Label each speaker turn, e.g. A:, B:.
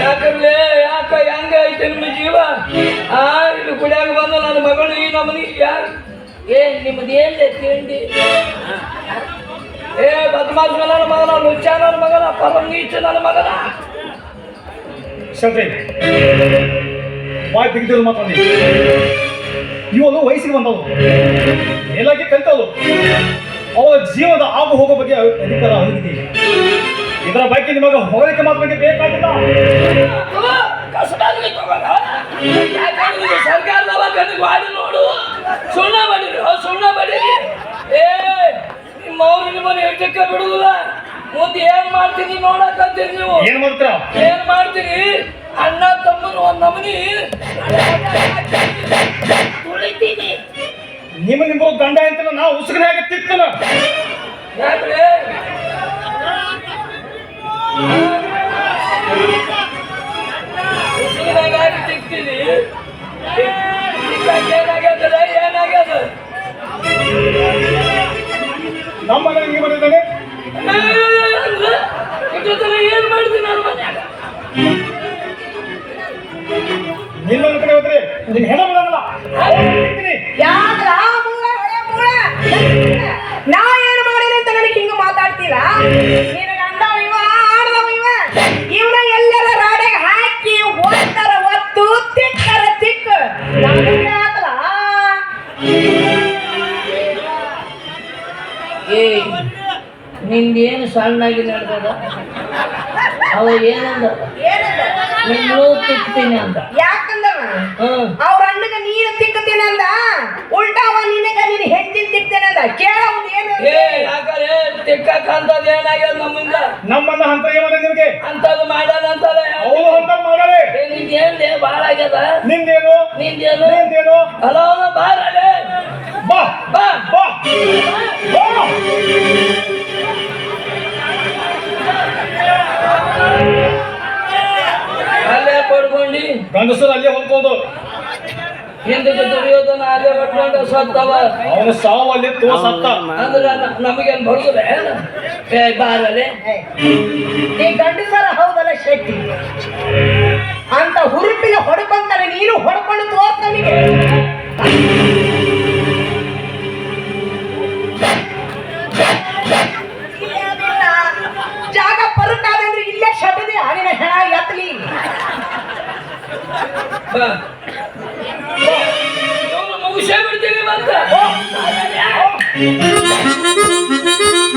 A: ಯಾಕಂದ್ರೆ ಯಾಕ ಹೆಂಗ ಐತೆ ನಿಮ್ಮ ಜೀವ? ಆ ಇದು ಕುಡಿಯಾಗ ಬಂದ ನನ್ನ ಮಗಳು ಈ ನಮ್ಮನಿ ಯಾರು? ಏ ನಿಮ್ಮದು ಏನ್ ತಿಂಡಿ? ಏ ಬದ್ಮಾಸ್ ನನ್ನ ಮಗನ ಲುಚ್ಚ ನನ್ನ ಮಗನ ಪರಮೀಚ ನನ್ನ ಮಗನ?
B: ಶಂಕ್ರಿ ಬಾಯ್ ಬಿಗಿದ್ರು ಮಾತಾಡಿ ಇವನು ವಯಸ್ಸಿಗೆ ಬಂದವು ಮೇಲಾಗಿ ಕಲಿತವನು. ಅವಳ ಜೀವನದ ಆಗು ಹೋಗೋ ಬಗ್ಗೆ ಅಧಿಕಾರ ಹೊಂದಿದ್ದೀವಿ ಇದರ ಬಗ್ಗೆ ನಿಮಗೆ ಹೋಲಿಕೆ ಮಾತ್ರ ಬಗ್ಗೆ ಬೇಕಾಗಿಲ್ಲ.
A: ಸರ್ಕಾರದವ ಕಣ್ಣಿಗೆ ಮಾಡಿ ನೋಡು. ಸುಣ್ಣ ಬಡೀರಿ ಸುಣ್ಣ ಬಡೀರಿ ಏ ನಿಮ್ಮ ಅವ್ರು ನಿಮ್ಮನ್ನು ಹೇಳ್ತಕ್ಕ ಬಿಡುದಿಲ್ಲ. ಮುಂದೆ ಏನ್ ಮಾಡ್ತೀನಿ ನೋಡಕ್ಕಂತೀರಿ ನೀವು.
B: ಏನ್ ಮಾಡ್ತೀರಾ?
A: ಏನ್ ಮಾಡ್ತೀರಿ? ಅಣ್ಣ ತಮ್ಮನ ಒಂದ್ ನಮನಿ. ತುಳಿತೀನಿ.
B: ನಿಮ್ಮ ನಿಮ್ಗೆ ಗಂಡ ಅಂತ ನಾವು ಉಸುಕನಾಗ ತಿಕ್ತನ.
A: ಯಾಕ್ರೆ?
B: ನಮ್ಮ ಬಂದಿದ್ದಾನೆ
A: ಇಷ್ಟೊತ್ತನ ಏನ್ ಮಾಡ್ತೀನಿ ನಾನು ಮನ್ಯಾಗ
B: ನಿನ್ನೊಂದು ಕಡೆ ಹೋದ್ರೆ ನಿನ್ ಹೆಣ
A: ಏ ನಿಂದೇನು ಸಣ್ಣಾಗಿ ನಡೆದದ? ಅವ ಏನಂದ?
C: ಏನಂದ
A: ನಿನ್ನೂ ತಿಕ್ತೀನಿ ಅಂತ ಯಾಕಂದ
C: ಅವ್ರ ಅಣ್ಣಗ ನೀನು ತಿಕ್ಕತೀನಿ ಅಂದ? ಉಲ್ಟಾ ಅವ ನಿನಗ ನೀನು ಹೆಂಡತಿ ತಿಕ್ತೇನೆ ಅಂದ. ಕೇಳ ಅವ್ನ್ ಏನು
A: ಏ ಯಾಕಂದ್ರೆ ತಿಕ್ಕಕ್ಕ ಅಂತದ್ ಏನಾಗ್ಯದ ನಮ್ಮಿಂದ?
B: ನಮ್ಮನ್ನ ಹಂತ ಏಮದ ನಿಮಗೆ
A: ಅಂತದ್ ಮಾಡ್ಯಾನ ಅಂತಾರೆ
B: ಅವನು ಅಂತ ಮಾಡಲೇ
A: ಏ ನಿಂದೇನ್ಲೇ ಭಾಳ ಆಗ್ಯದ?
B: ನಿಂದೇನು?
A: ನಿಂದೇನು?
B: ನಿಂದೇನು?
A: ಹಲೋ ಬಾರಲೆ
B: ಬಾ.
A: ಪಡ್ಕೊಂಡಿ
B: ಗಂಡಸರು ಅಲ್ಲೇ ಹೊಲ್ಕೊಂಡು.
A: ಹಿಂದಕ್ಕೆ ದುರ್ಯೋಧನ ಅಲ್ಲೇ ಬಟ್ಕೊಂಡ ಸತ್ತವ.
B: ಅವನು ಸಾವು ಅಲ್ಲಿ ತೋ ಸತ್ತ.
A: ಅಂದ್ರೆ ನಮಗೇನ್ ಬರುದಿಲ್ಲ? ಏ ಬಾರಲೆ
C: ನೀ ಗಂಡಸರ ಹೌದಲ್ಲ ಶೆಟ್ಟಿ? ಅಂತ ಹುರುಪಿಗೆ ಹೊಡ್ಕೊಂತಾರೆ ನೀನು ಹೊಡ್ಕೊಂಡು ತೋರ್ತ ನಮಗೆ.
A: ಮುಗಿಸೇ ಬಿಡ್ತೀನಿ ಮತ್ತೆ